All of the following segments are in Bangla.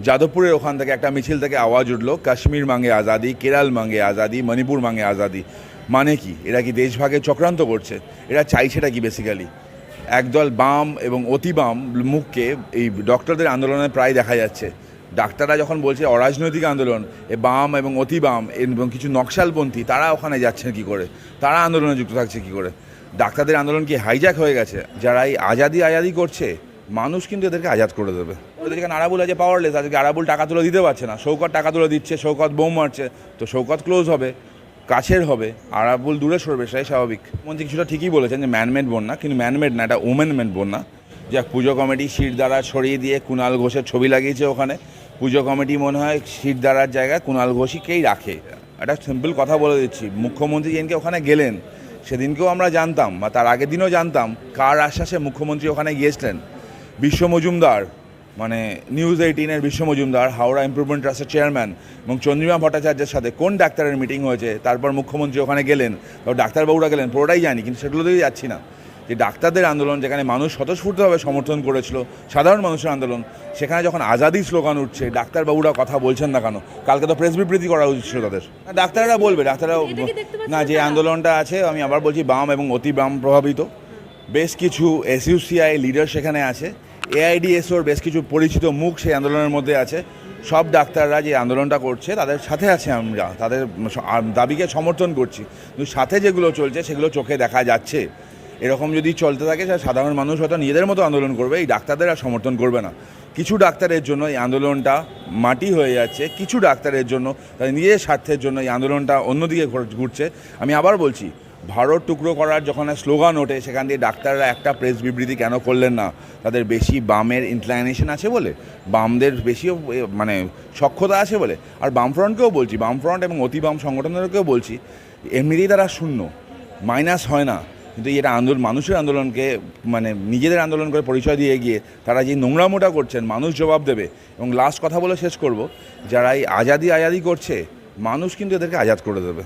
যাদবপুরের ওখান থেকে একটা মিছিল থেকে আওয়াজ উঠল, কাশ্মীর মাঙ্গে আজাদি, কেরাল মাঙ্গে আজাদি, মণিপুর মাঙ্গে আজাদি। মানে কি? এরা কি দেশভাগে চক্রান্ত করছে? এরা চাইছেটা কি বেসিক্যালি একদল বাম এবং অতি বাম মুখকে এই ডক্টরদের আন্দোলনে প্রায় দেখা যাচ্ছে। ডাক্তাররা যখন বলছে অরাজনৈতিক আন্দোলন, এ বাম এবং অতি বাম এবং কিছু নকশালপন্থী, তারা ওখানে যাচ্ছেন কি করে? তারা আন্দোলনে যুক্ত থাকছে কি করে? ডাক্তারদের আন্দোলন কি হাইজ্যাক হয়ে গেছে? যারা এই আজাদি আজাদি করছে, মানুষ কিন্তু এদেরকে আজাদ করে দেবে। ওদের যেখানে আরাবুল আছে পাওয়ারলেস আজকে আরাবুল টাকা তুলে দিতে পারছে না। শৌকত টাকা তুলে দিচ্ছে, শৌকত বোম মারছে, তো শৌকত ক্লোজ হবে, কাছের হবে, আরাবুল দূরে সরবে, সেটাই স্বাভাবিক। মন্ত্রী কিছুটা ঠিকই বলেছেন যে ম্যানমেড বন্যা, কিন্তু ম্যানমেড না, এটা ওমেন মেড বন্যা। যাক, পুজো কমিটি শিরদারা ছড়িয়ে দিয়ে কুণাল ঘোষের ছবি লাগিয়েছে ওখানে। পুজো কমিটি মনে হয় শিরদারার জায়গায় কুণাল ঘোষীকেই রাখে। একটা সিম্পল কথা বলে দিচ্ছি, মুখ্যমন্ত্রী যেদিনকে ওখানে গেলেন, সেদিনকেও আমরা জানতাম, বা তার আগের দিনও জানতাম, কার আশ্বাসে মুখ্যমন্ত্রী ওখানে গিয়েছিলেন। বিশ্ব মজুমদার মানে নিউজ এইটিনের বিশ্ব মজুমদার হাওড়া ইমপ্রুভমেন্ট ট্রাস্টের চেয়ারম্যান এবং চন্দ্রিমা ভট্টাচার্যের সাথে কোন ডাক্তারের মিটিং হয়েছে তারপর মুখ্যমন্ত্রী ওখানে গেলেন তারপর ডাক্তারবাবুরা গেলেন পুরোটাই জানি কিন্তু সেগুলোতেই যাচ্ছি না। যে ডাক্তারদের আন্দোলন যেখানে মানুষ স্বতঃস্ফূর্তভাবে সমর্থন করেছিল সাধারণ মানুষের আন্দোলন সেখানে যখন আজাদি স্লোগান উঠছে ডাক্তারবাবুরা কথা বলছেন না কেন? কালকে তো প্রেস বিবৃতি করা উচিত ছিল তাদের। ডাক্তাররা বলবে ডাক্তাররা না যে আন্দোলনটা আছে আমি আবার বলছি বাম এবং অতি বাম প্রভাবিত। বেশ কিছু এসইউসিআই লিডার সেখানে আছে এআইডিএসওর বেশ কিছু পরিচিত মুখ সেই আন্দোলনের মধ্যে আছে। সব ডাক্তাররা যে আন্দোলনটা করছে, তাদের সাথে আছে আমরা। তাদের দাবিকে সমর্থন করছি। কিন্তু সাথে যেগুলো চলছে, সেগুলো চোখে দেখা যাচ্ছে। এরকম যদি চলতে থাকে সাধারণ মানুষ হয়তো নিজেদের মতো আন্দোলন করবে, এই ডাক্তারদের আর সমর্থন করবে না। কিছু ডাক্তারের জন্য এই আন্দোলনটা মাটি হয়ে যাচ্ছে, কিছু ডাক্তারের জন্য, তাদের নিজের স্বার্থের জন্য এই আন্দোলনটা অন্যদিকে ঘুরছে। আমি আবার বলছি ভারত টুকরো করার যখন স্লোগান ওঠে, সেখান দিয়ে ডাক্তাররা একটা প্রেস বিবৃতি কেন করলেন না? তাদের বেশি বামের ইনক্লাইনেশন আছে বলে, বামদের বেশি মানে সক্ষতা আছে বলে। আর বামফ্রন্টকেও বলছি, বামফ্রন্ট এবং অতি বাম সংগঠনেরকেও বলছি, এমনিতেই তারা শূন্য মাইনাস হয় না। কিন্তু এটা আন্দোলন মানুষের আন্দোলনকে মানে নিজেদের আন্দোলন করে পরিচয় দিয়ে গিয়ে তারা যে নোংরামোটা করছেন, মানুষ জবাব দেবে। এবং লাস্ট কথা বলে শেষ করব, যারা এই আজাদি আজাদি করছে, মানুষ কিন্তু এদেরকে আজাদ করে দেবে।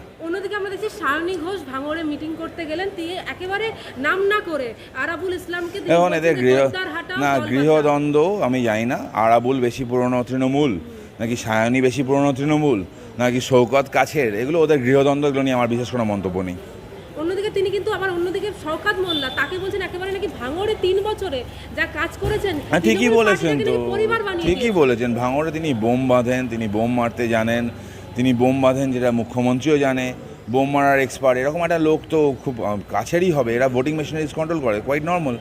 সায়নী ঘোষ ভাঙড়ে মিটিং করতে গেলেন তিনি একেবারে নাম না করে আরাবুল ইসলামকে এখন এদের গৃহ না। গৃহদ্বন্দ্ব আমি জানি না। আরাবুল বেশি পুরনো তৃণমূল নাকি সায়নী বেশি পুরনো তৃণমূল নাকি শৌকত কাছের? এগুলো ওদের গৃহদ্বন্দ্ব এগুলো নিয়ে আমার বিশেষ কোনো মন্তব্য নেই। অন্যদিকে তিনি কিন্তু আবার অন্যদিকে শওকাত মোল্লা তাকে বলছেন একেবারে নাকি ভাঙড়ে তিন বছরে যা কাজ করেছেন হ্যাঁ ঠিকই বলেছেন তো। ঠিকই বলেছেন। ভাঙড়ে তিনি বোম বাঁধেন তিনি বোম মারতে জানেন তিনি বোম বাঁধেন যেটা মুখ্যমন্ত্রীও জানে। বোম মারার এক্সপার্ট এরকম একটা লোক তো খুব কাছেরই হবে। এরা ভোটিং মেশিনারিজ কন্ট্রোল করে কোয়াইট নর্মাল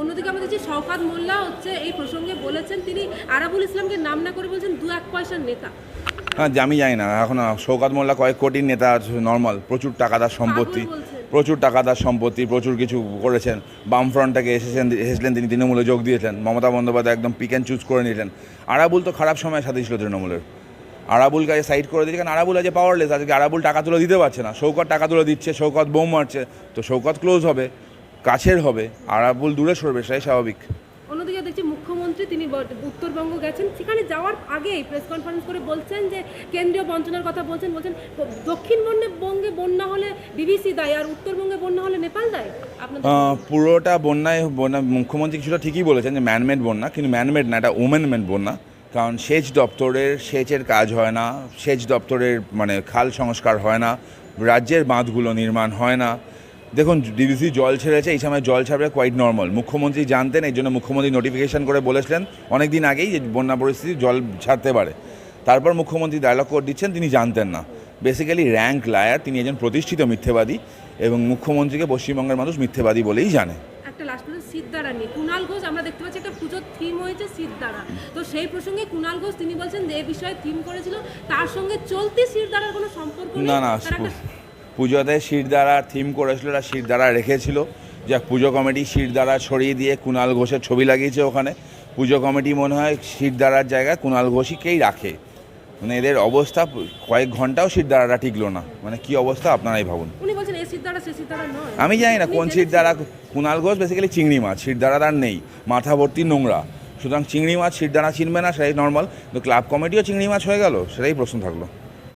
অন্যদিকে আমরা দেখছি শওকাত মোল্লা হচ্ছে এই প্রসঙ্গে বলেছেন তিনি আরাবুল ইসলামকে নাম না করে বলছেন দু এক পয়সার নেতা। হ্যাঁ যে আমি জানি না এখন শৌকাত মোল্লা কয়েক কোটির নেতা নর্মাল প্রচুর টাকাদার সম্পত্তি। প্রচুর টাকাদার সম্পত্তি প্রচুর কিছু করেছেন। বামফ্রন্ট থেকে এসেছেন এসেছিলেন তিনি তৃণমূলে যোগ দিয়েছেন মমতা বন্দ্যোপাধ্যায় একদম পিক অ্যান্ড চুজ করে নিলেন। আরাবুল তো খারাপ সময় সাথে ছিল তৃণমূলের। আরাবুলকে আজ সাইড করে দিয়েছে কারণ আরাবুল আছে পাওয়ারলেস আজকে আরাবুল টাকা তুলে দিতে পারছে না। শৌকত টাকা তুলে দিচ্ছে শৌকত বোম মারছে তো শৌকত ক্লোজ হবে কাছের হবে আরাবুল দূরে সরবে সেটাই স্বাভাবিক। অন্যদিকে দেখছি মুখ্যমন্ত্রী তিনি উত্তরবঙ্গ গেছেন সেখানে যাওয়ার আগেই প্রেস কনফারেন্স করে বলছেন যে কেন্দ্রীয় বঞ্চনার কথা বলছেন বলছেন দক্ষিণবঙ্গে বঙ্গে বন্যা হলে বিবিসি দায় আর উত্তরবঙ্গে বন্যা হলে নেপাল দায়? পুরোটা বন্যায় বন্যা মুখ্যমন্ত্রী কিছুটা ঠিকই বলেছেন যে ম্যানমেড বন্যা কিন্তু ম্যানমেড না এটা ওমেন মেড বন্যা। কারণ সেচ দপ্তরের সেচের কাজ হয় না, সেচ দপ্তরের মানে খাল সংস্কার হয় না, রাজ্যের বাঁধগুলো নির্মাণ হয় না। দেখুন, ডিবিসি জল ছেড়েছে, এই সময় জল ছাড়বে কোয়াইট নর্মাল মুখ্যমন্ত্রী জানতেন, এই জন্য মুখ্যমন্ত্রী নোটিফিকেশন করে বলেছিলেন অনেক দিন আগেই যে বন্যা পরিস্থিতি জল ছাড়তে পারে। তারপর মুখ্যমন্ত্রী ডায়লগ কোড দিচ্ছেন, তিনি জানতেন না। বেসিক্যালি র্যাঙ্ক লায়ার তিনি একজন প্রতিষ্ঠিত মিথ্যেবাদী এবং মুখ্যমন্ত্রীকে পশ্চিমবঙ্গের মানুষ মিথ্যেবাদী বলেই জানে। সিদ্ধারা নিয়ে। কুণাল ঘোষ আমরা দেখতে পাচ্ছি একটা পুজোর থিম হয়েছে সিদ্ধারা। তো সেই প্রসঙ্গে কুণাল ঘোষ তিনি বলছেন যে বিষয়ে থিম করেছিল তার সঙ্গে চলতি সিদ্ধারার কোনো সম্পর্ক না না পুজোতে শিরদারা থিম করেছিল ওরা শিরদারা রেখেছিল। যা পুজো কমিটি শিরদারা ছড়িয়ে দিয়ে কুণাল ঘোষের ছবি লাগিয়েছে ওখানে। পুজো কমিটি মনে হয় শিরদারার জায়গায় কুণাল ঘোষীকেই রাখে। মানে এদের অবস্থা কয়েক ঘন্টাও শিরদারাটা টিকলো না। মানে কি অবস্থা আপনারাই ভাবুন। আমি জানি না কোন জেনেছেন। কুনাল ঘোষ বেসিক্যালি চিংড়ি মাছ। দ্বারা তার নেই। মাথা ভর্তি নোংরা। সুতরাং চিংড়ি মাছ দ্বারা চিনবে না সেটাই নর্মাল কিন্তু ক্লাব কমিটিও চিংড়ি মাছ হয়ে গেল সেটাই প্রশ্ন থাকল।